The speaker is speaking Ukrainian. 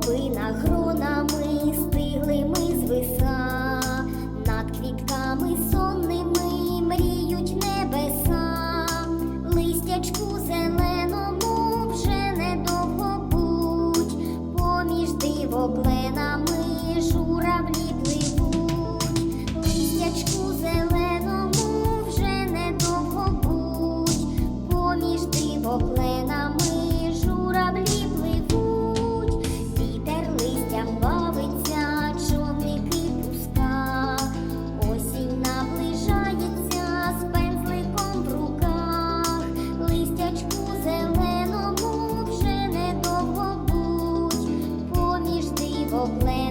Хлопина гронами стиглими звиса, над квітками сонними мріють небеса, листячку зеленому вже недовго путь, поміж дивопленами журавлі пливуть, листячку зеленому вже недовго путь, поміж дивопленами old land.